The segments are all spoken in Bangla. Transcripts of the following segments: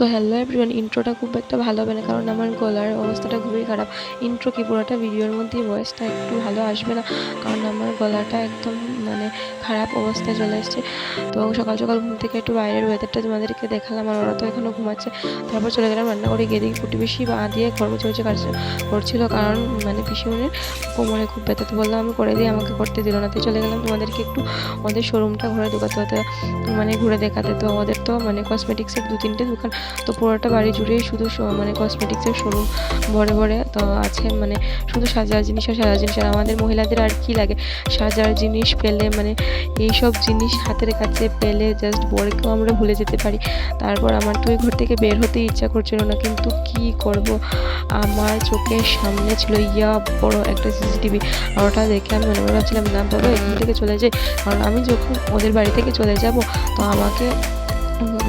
সো হ্যালো এভরিওয়ান ইন্ট্রোটা খুব একটা ভালো হবে না, কারণ আমার গলার অবস্থাটা খুবই খারাপ। ইন্ট্রো কি, পুরোটা ভিডিওর মধ্যেই ভয়েসটা একটু ভালো আসবে না, কারণ আমার গলাটা একদম মানে খারাপ অবস্থায় চলে এসেছে। তো সকাল সকাল ঘুম থেকে একটু বাইরের ওয়েদারটা তোমাদেরকে দেখালাম, আর ওরা তো এখনও ঘুমাচ্ছে। তারপর চলে গেলাম রান্না করে, গিয়ে দেখি কুটি বেশি বা দিয়ে গর্ব চলছে কাজ করছিল, কারণ মানে পিসিমনির কোমরে খুব ব্যথা। তো বললাম, আমি করে দিই, আমাকে করতে দিল না। তো চলে গেলাম তোমাদেরকে একটু ওদের শোরুমটা ঘুরে দেখাতে হতে মানে ঘুরে দেখাতে। তো ওদের তো মানে কসমেটিক্সের দু তিনটে দোকান তো পুরোটা বাড়ি জুড়েই শুধু মানে কসমেটিক্সের শোরুম ভরে ভরে, তো আছে মানে শুধু সাজার জিনিস আর সাজার জিনিস, আর আমাদের মহিলাদের আর কি লাগে? সাজার জিনিস পেলে মানে এইসব জিনিস হাতের কাছে পেলে জাস্ট বরেকেও আমরা ভুলে যেতে পারি। তারপর আমার তো ওই ঘর থেকে বের হতে ইচ্ছা করছিল না, কিন্তু কি করব? আমার চোখের সামনে ছিল, ইয়া বড় একটা সিসিটিভি আর ওটা দেখে আমি মনে মনে ভাবছিলাম, না বাবা এখান থেকে চলে যাই। কারণ আমি যখন ওদের বাড়ি থেকে চলে যাব, তো আমাকে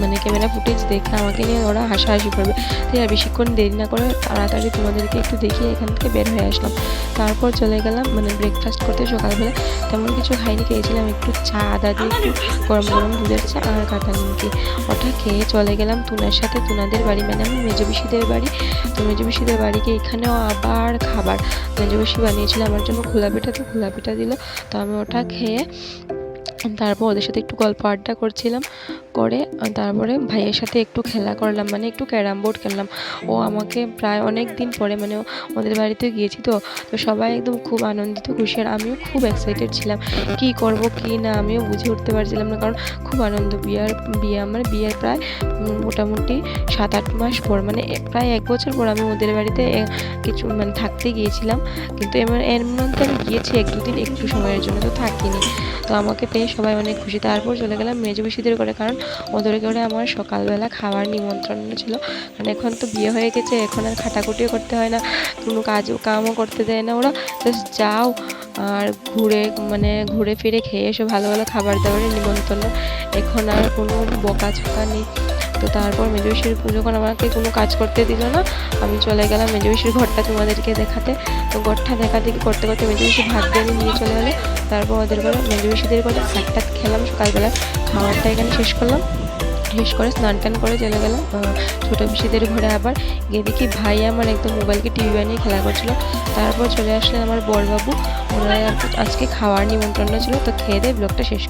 মানে ক্যামেরা ফুটেজ দেখে আমাকে নিয়ে ওরা হাসাহাসি করবে। তাই আর বেশিক্ষণ দেরি না করে তাড়াতাড়ি তোমাদেরকে একটু দেখিয়ে এখান থেকে বের হয়ে আসলাম। তারপর চলে গেলাম মানে ব্রেকফাস্ট করতে সকালবেলা। তেমন কিছু খাইনি, খেয়েছিলাম একটু চা, আদা দিয়ে একটু গরম গরম দুধের চা আর কাঁথা নিমকি ওটা খেয়ে চলে গেলাম তুনার সাথে তুনাদের বাড়ি মানে আমার মেজো পিসিদের বাড়ি। তো মেজো পিসিদের বাড়িকে এখানেও আবার খাবার। মেজো পিসি বানিয়েছিল আমার জন্য খোলা পিঠা, তো খোলা পিঠা দিল। তো আমি ওটা খেয়ে তারপর ওদের সাথে একটু গল্প আড্ডা করছিলাম, করে তারপরে ভাইয়ের সাথে একটু খেলা করলাম মানে একটু ক্যারাম বোর্ড খেললাম। ও আমাকে প্রায় অনেক দিন পরে মানে ওদের বাড়িতে গিয়েছি তো তো সবাই একদম খুব আনন্দিত, খুশি, আর আমিও খুব এক্সাইটেড ছিলাম। কি করব, কি না, আমিও বুঝে উঠতে পারছিলাম না, কারণ খুব আনন্দ। বিয়ার, বিয়ে, আমার বিয়ের প্রায় মোটামুটি সাত আট মাস পর মানে প্রায় এক বছর পর আমি ওদের বাড়িতে কিছু মানে থাকতে গিয়েছিলাম। কিন্তু এর মধ্যে আমি গিয়েছি এক দুদিন, একটু সময়ের জন্য তো থাকিনি। তো আমাকে পেয়ে সবাই অনেক খুশি। তারপর চলে গেলাম মেজো পিসিদের করে কারণ ওদের করে আমার সকালবেলা খাওয়ার নিমন্ত্রণ ছিল। কারণ এখন তো বিয়ে হয়ে গেছে, এখন আর খাটাকুটিও করতে হয় না, কোনো কাজ কামও করতে দেয় না ওরা। জাস্ট যাও আর ঘুরে মানে ঘুরে ফিরে খেয়ে এসে, ভালো ভালো খাবার দাবারের নিমন্ত্রণ। এখন আর কোনো বকা ছোকা নেই। তো তারপর মেজবিষির যখন আমাকে কোনো কাজ করতে দিল না। আমি চলে গেলাম মেজবিষির ঘরটা তোমাদেরকে দেখাতে। তো ঘরটা দেখা দেখি করতে করতে মেজবিষি ভাত দিয়ে নিয়ে চলে গেলো। তারপর ওদের ঘরে মেজবিষিদের ঘরে ভাত টাত খেলাম সকালবেলা। খাবারটা এখানে শেষ করলাম। শেষ করে স্নান টান করে চলে গেলাম ছোটো পিসিদের ঘরে আবার। গিয়ে দেখি ভাই আমার একদম মোবাইলকে টিভি বানিয়ে খেলা করছিল। তারপর চলে আসলে আমার বড়বাবু ওনারা আজকে খাওয়ার নিমন্ত্রণ ছিল। তো খেয়ে দিয়ে ব্লগটা শেষ